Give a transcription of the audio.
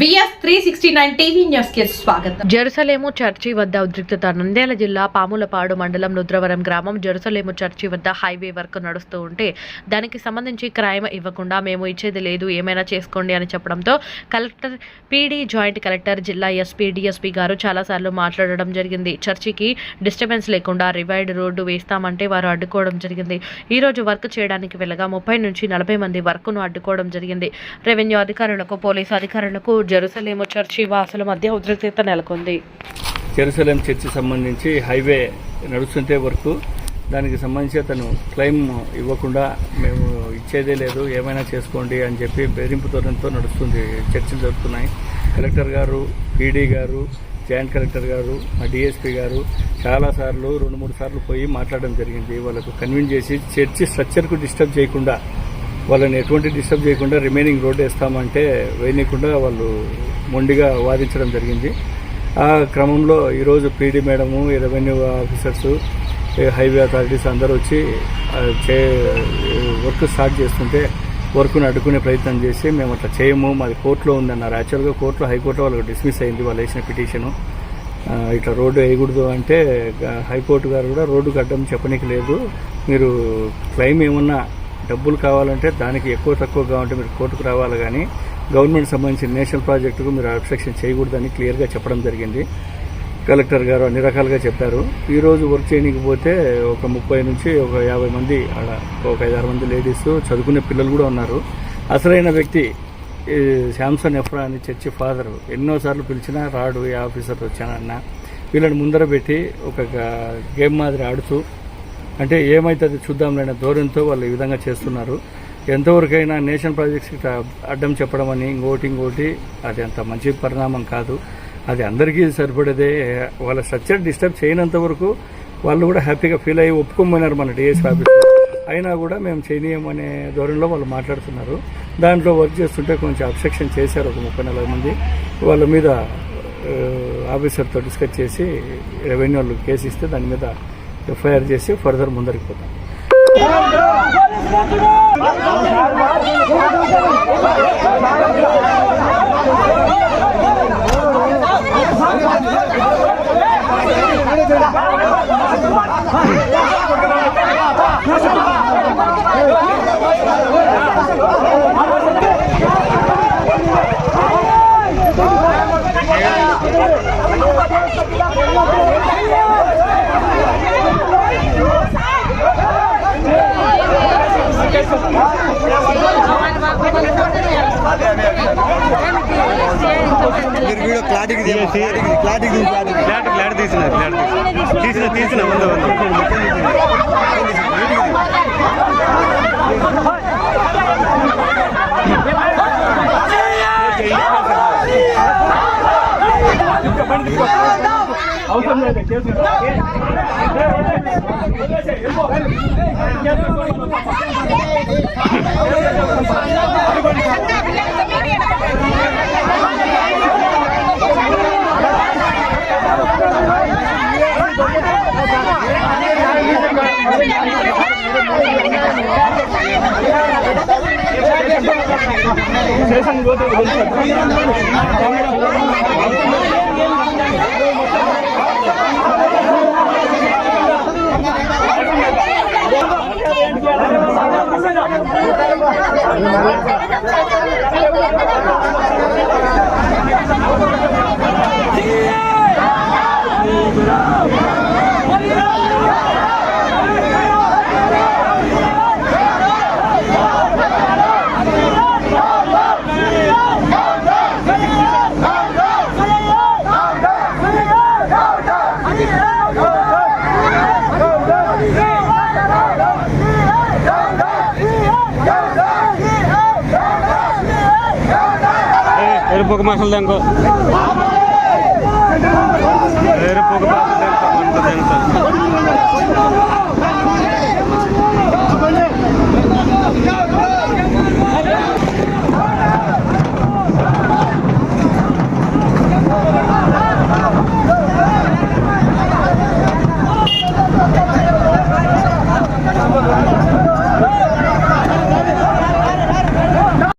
VS three sixty nine TV న్యూస్కి స్వాగతం. Jerusalem church వద్ద ఉద్రిక్తత నంద్యాల జిల్లా పాములపాడు మండలం రుద్రవరం గ్రామం జెరూసలేము చర్చి వద్ద హైవే వర్క్ నడుస్తూ ఉంటే దానికి సంబంధించి క్రైమ్ ఇవ్వకుండా మేము ఇచ్చేది లేదు ఏమైనా చేసుకోండి అని చెప్పడంతో కలెక్టర్ పీడీ జాయింట్ కలెక్టర్ జిల్లా ఎస్పీ డిఎస్పీ గారు చాలాసార్లు మాట్లాడడం జరిగింది. చర్చికి డిస్టర్బెన్స్ లేకుండా రివైడ్ రోడ్డు వేస్తామంటే వారు అడ్డుకోవడం జరిగింది. ఈ రోజు వర్క్ చేయడానికి వెళ్ళగా ముప్పై నుంచి నలభై మంది వర్క్ను అడ్డుకోవడం జరిగింది. రెవెన్యూ అధికారులకు పోలీసు అధికారులకు జెరూసలేము చర్చి వాసుల మధ్య ఉద్రిక్తత నెలకొంది. జెరూసలేం చర్చి సంబంధించి హైవే నడుస్తుంటే వరకు దానికి సంబంధించి అతను క్లెయిమ్ ఇవ్వకుండా మేము ఇచ్చేదే లేదు ఏమైనా చేసుకోండి అని చెప్పి బెదిరింపు ధోరణితో నడుస్తుంది. చర్చలు జరుగుతున్నాయి. కలెక్టర్ గారు పీడీ గారు జాయింట్ కలెక్టర్ గారు మా డిఎస్పీ గారు చాలాసార్లు రెండు మూడు సార్లు పోయి మాట్లాడడం జరిగింది. వాళ్ళకు కన్విన్స్ చేసి చర్చి స్ట్రక్చర్కు డిస్టర్బ్ చేయకుండా వాళ్ళని ఎటువంటి డిస్టర్బ్ చేయకుండా రిమైనింగ్ రోడ్ వేస్తామంటే వేయనీయకుండా వాళ్ళు మొండిగా వాదించడం జరిగింది. ఆ క్రమంలో ఈరోజు PD madam revenue officers highway authorities అందరూ వచ్చి చే వర్క్ స్టార్ట్ చేస్తుంటే వర్క్ను అడ్డుకునే ప్రయత్నం చేసి మేము అట్లా చేయము మాది కోర్టులో ఉందన్నారు. యాక్చువల్గా కోర్టులో హైకోర్టులో వాళ్ళకి డిస్మిస్ అయింది వాళ్ళు వేసిన పిటిషను. ఇట్లా రోడ్డు వేయకూడదు అంటే హైకోర్టు గారు కూడా రోడ్డు గడ్డం చెప్పనీకి లేదు. మీరు క్లెయిమ్ ఏమన్నా డబ్బులు కావాలంటే దానికి ఎక్కువ తక్కువ కావాలంటే మీరు కోర్టుకు రావాలి కానీ గవర్నమెంట్ సంబంధించిన నేషనల్ ప్రాజెక్టుకు మీరు అబ్స్ట్రక్షన్ చేయకూడదని క్లియర్గా చెప్పడం జరిగింది. కలెక్టర్ గారు అన్ని రకాలుగా చెప్పారు. ఈరోజు వర్క్ చేయడానికి చేయనీకపోతే ఒక ముప్పై నుంచి ఒక యాభై మంది ఆడ ఒక ఐదారు మంది లేడీస్ చదువుకునే పిల్లలు కూడా ఉన్నారు. అసలైన వ్యక్తి శాంసన్ ఎఫ్రా అని చర్చి ఫాదర్ ఎన్నోసార్లు పిలిచినా రాడు ఈ ఆఫీసర్ వచ్చానన్న వీళ్ళని ముందర పెట్టి ఒక గేమ్ మాదిరి ఆడుతూ అంటే ఏమవుతుంది చూద్దాంలేని ధోరణితో వాళ్ళు ఈ విధంగా చేస్తున్నారు. ఎంతవరకైనా నేషనల్ ప్రాజెక్ట్స్కి అడ్డం చెప్పడం అని ఇంకోటి ఇంకోటి అది అంత మంచి పరిణామం కాదు. అది అందరికీ సరిపడేదే. వాళ్ళ స్ట్రక్చర్ డిస్టర్బ్ చేయనంత వరకు వాళ్ళు కూడా హ్యాపీగా ఫీల్ అయ్యి ఒప్పుకోమన్నారు మన డిఎస్పీ ఆఫీస్లో అయినా కూడా మేము చేయనీయమనే ధోరణిలో వాళ్ళు మాట్లాడుతున్నారు. దాంట్లో వర్క్ చేస్తుంటే కొంచెం అబ్స్ట్రక్షన్ చేశారు ఒక ముప్పై నలభై మంది. వాళ్ళ మీద ఆఫీసర్తో డిస్కస్ చేసి రెవెన్యూ వాళ్ళు కేసు ఇస్తే దాని మీద ఎఫ్ఐఆర్ చేసి ఫర్దర్ ముందరికి పోతాం Thank you. మీరు video clarity clarity clarity flat flat తీసిన ఫ్లాట్ తీసిన తీసిన ముందు ముందు ಹೋಗ್ತಾರೆ Eh, un poco era poco más al era poco más al